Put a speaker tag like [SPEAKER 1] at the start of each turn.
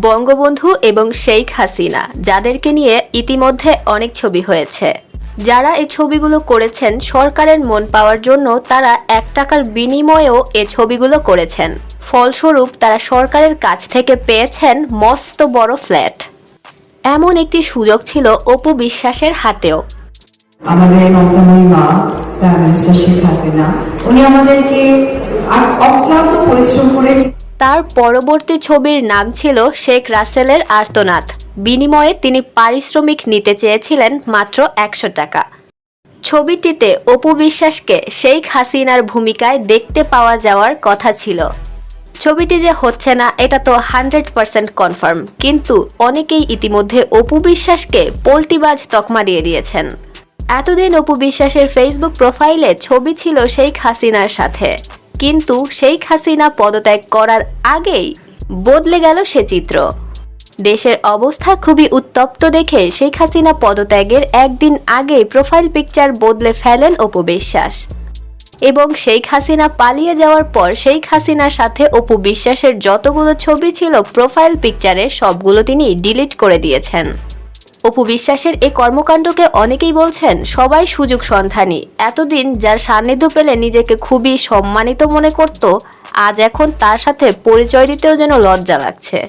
[SPEAKER 1] বঙ্গবন্ধু এবং শেখ হাসিনা, যাদেরকে নিয়ে ইতিমধ্যে অনেক ছবি হয়েছে। যারা এই ছবিগুলো করেছেন, সরকারের মন পাওয়ার জন্য তারা এক টাকার বিনিময়েও এ ছবিগুলো করেছেন। ফলস্বরূপ, তারা সরকারের কাছ থেকে পেয়েছেন মস্ত বড় ফ্ল্যাট। এমন একটি সুযোগ ছিল অপু বিশ্বাসের হাতেও।
[SPEAKER 2] আমাদের মমতাময়ী মা প্রাইম মিনিস্টার শেখ হাসিনা উনি আমাদেরকে অক্লান্ত পরিশ্রম করে
[SPEAKER 1] তার পরবর্তী ছবির নাম ছিল শেখ রাসেলের আর্তনাদ। বিনিময়ে তিনি পারিশ্রমিক নিতে চেয়েছিলেন মাত্র একশো টাকা। ছবিটিতে অপু বিশ্বাসকে শেখ হাসিনার ভূমিকায় দেখতে পাওয়া যাওয়ার কথা ছিল। ছবিটি যে হচ্ছে না, এটা তো হান্ড্রেড পার্সেন্ট কনফার্ম। কিন্তু অনেকেই ইতিমধ্যে অপু বিশ্বাসকে পোল্টিবাজ তকমা দিয়ে দিয়েছেন। এতদিন অপু বিশ্বাসের ফেসবুক প্রোফাইলে ছবি ছিল শেখ হাসিনার সাথে। কিন্তু শেখ হাসিনা পদত্যাগ করার আগেই বদলে গেল সে চিত্র। দেশের অবস্থা খুবই উত্তপ্ত দেখে শেখ হাসিনা পদত্যাগের একদিন আগেই প্রোফাইল পিকচার বদলে ফেলেন অপু বিশ্বাস। এবং শেখ হাসিনা পালিয়ে যাওয়ার পর শেখ হাসিনার সাথে অপু বিশ্বাসের যতগুলো ছবি ছিল প্রোফাইল পিকচারে, সবগুলো তিনি ডিলিট করে দিয়েছেন। অপু বিশ্বাসের এই কর্মকাণ্ডকে অনেকেই বলছেন, সবাই সুযোগ সন্ধানী। এতদিন যার সান্নিধ্য পেলে নিজেকে খুবই সম্মানিত মনে করত, আজ এখন তার সাথে পরিচয় দিতেও যেন লজ্জা লাগছে।